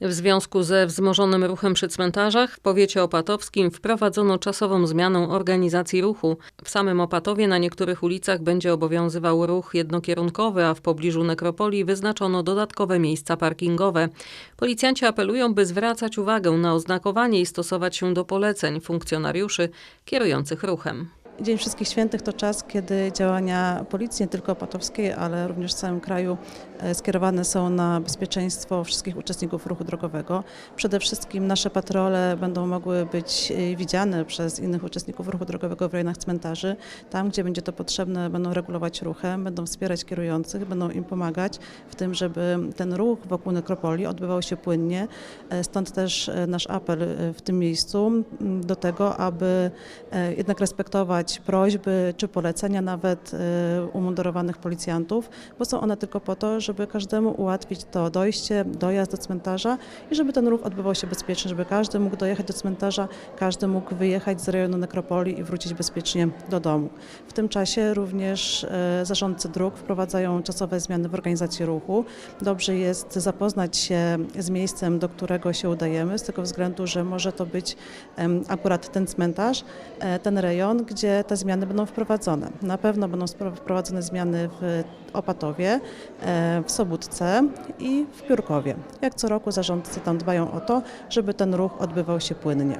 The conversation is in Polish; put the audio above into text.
W związku ze wzmożonym ruchem przy cmentarzach w powiecie opatowskim wprowadzono czasową zmianę organizacji ruchu. W samym Opatowie na niektórych ulicach będzie obowiązywał ruch jednokierunkowy, a w pobliżu nekropolii wyznaczono dodatkowe miejsca parkingowe. Policjanci apelują, by zwracać uwagę na oznakowanie i stosować się do poleceń funkcjonariuszy kierujących ruchem. Dzień Wszystkich Świętych to czas, kiedy działania policji, nie tylko opatowskiej, ale również w całym kraju e, skierowane są na bezpieczeństwo wszystkich uczestników ruchu drogowego. Przede wszystkim nasze patrole będą mogły być e, widziane przez innych uczestników ruchu drogowego w rejonach cmentarzy. Tam, gdzie będzie to potrzebne, będą regulować ruchem, będą wspierać kierujących, będą im pomagać w tym, żeby ten ruch wokół nekropolii odbywał się płynnie. E, Stąd też nasz apel w tym miejscu do tego, aby jednak respektować prośby czy polecenia nawet e, umundurowanych policjantów, bo są one tylko po to, żeby każdemu ułatwić to dojście, dojazd do cmentarza i żeby ten ruch odbywał się bezpiecznie, żeby każdy mógł dojechać do cmentarza, każdy mógł wyjechać z rejonu nekropolii i wrócić bezpiecznie do domu. W tym czasie również e, zarządcy dróg wprowadzają czasowe zmiany w organizacji ruchu. Dobrze jest zapoznać się z miejscem, do którego się udajemy, z tego względu, że może to być akurat ten cmentarz, e, ten rejon, gdzie te zmiany będą wprowadzone. Na pewno będą wprowadzone zmiany w Opatowie, e, w Sobótce i w Piórkowie. Jak co roku zarządcy tam dbają o to, żeby ten ruch odbywał się płynnie.